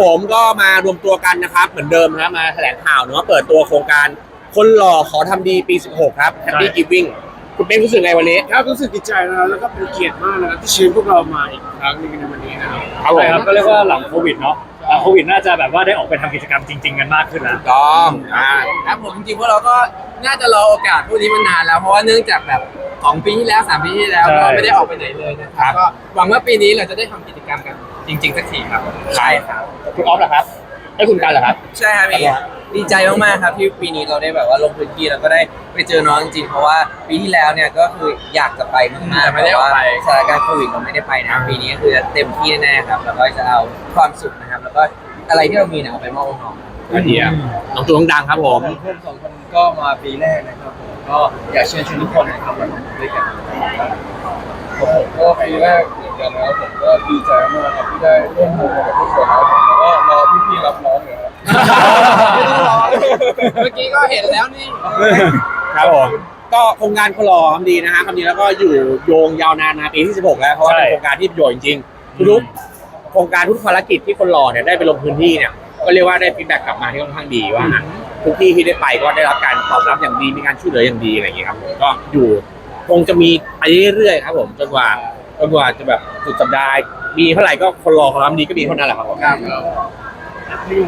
ผมก็มารวมตัวกันนะครับ เหมือนเดิมนะครับมาแถลงข่าวเนาะเปิดตัวโครงการคนหล่อขอทำดีปี 16 ครับ Happy Giving คุณเป็นรู้สึกไงวันนี้ ครับรู้สึกดีใจนะครับแล้วก็เป็นเกียรติมากนะครับที่เชิญพวกเรามาอีกครั้งหนึงในวันนี้นะครับครับผใช่มครับก็เรียกว่าหลังโควิดเนาะหลังโควิดน่าจะแบบว่าได้ออกไปทำกิจกรรมจริง ๆ กันมากขึ้นแล้วถูกต้องอ่า ครับผมจริงๆพวกเราก็น่าจะรอโอกาสพวกนี้มานานแล้วเพราะว่าเนื่องจากแบบสองปีที่แล้วสามปีที่แล้วใช่ ก็ไม่ได้ออกไปไหนเลยนะครับ ก็หวังว่าปีนี้เราจะได้ทำกิจกรรมกัน จริงๆสักทีครับใช่ครับคุณออฟเหรอครับให้คุณกันเหรอครับ ใช่ครับพี่ดีใจมากๆครับที่ปีนี้เราได้แบบว่าลงพื้นที่แล้วก็ได้ไปเจอน้องจริงๆเพราะว่าปีที่แล้วเนี่ยก็คืออยากจะไปมากๆแต่ไม่ได้ออกไปแต่ว่าสถานการณ์โควิดเราไม่ได้ไปนะปีนี้ก็คือเต็มที่แน่ๆครับแล้วก็จะเอาความสุขนะครับ แล้วก็อะไรที่เรามีเนี่ยเอาไปมอบให้น้องอันเดียน้องตัวน้องดังครับผมพวกสองคนก็มาปีแรกนะครับผมก็อยากเชิญชวนทุกคนนะครับมาทำด้วยกันผมก็ปีแรกเหมือนกันนะครับผมก็ดีใจมากครับที่ ได้ร่วมมือกับทุกคนนะครับผมแล้วก็รอพี่ๆรับน้องอยู่ครับ ไม่ต้องรอ เมื่อกี้ก็เห็นแล้วนี่ ครับผม ก็โครงการคนหล่อทำดีนะฮะทำดีแล้วก็อยู่โยงยาวนานมาปีที่ 16 แล้วเพราะว่าเป็นโครงการที่ประโยชน์จริงๆทุกๆโครงการทุกภารกิจที่คนหล่อเนี่ยได้ไปลงพื้นที่เนี่ยก็เรียกว่าได้ฟีดแบ็กกลับมาที่ค่อนข้างดีว่าทุกที่ที่ได้ไปก็ได้รับการตอบรับอย่างดีมีการช่วยเหลืออย่างดีอะไรอย่างเงี้ยครับผมก็อยู่คงจะมีไปเรื่อยๆครับผมจนกว่า จนกว่าจะแบบสุดสัปดาห์มีเท่าไหร่ก็คนรอความดีก็มีเท่านั้นแหละครับผม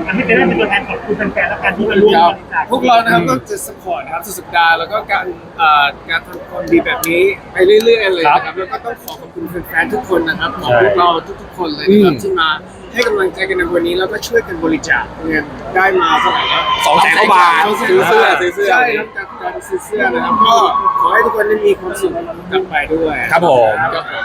อันนี้เป็นเป็นตัวแทนขอบคุณแฟนๆแล้วกันที่มาร่วมบริจาคพวกเรานะครับก็จะสปอร์ตนะครับสุดสัปดาห์แล้วก็การเอ่อการทำความดีแบบนี้ไปเรื่อยๆเลยนะครับแล้วก็ต้องขอขอบคุณแฟนๆทุกคนนะครับของพวกเราทุกๆคนเลยนะครับที่มาให้กำลังใจกันในวันนี้แล้วก็ช่วยกันบริจาคเงินได้มาเท่าไหร่นะสองแสนกว่าบาทซื้อเสื้อซื้อเสื้อ ใช่ครับการการซื้อเสื้อนะครับก็ขอให้ทุกคนได้มีความสุขกลับไปด้วยครับผม ครับผม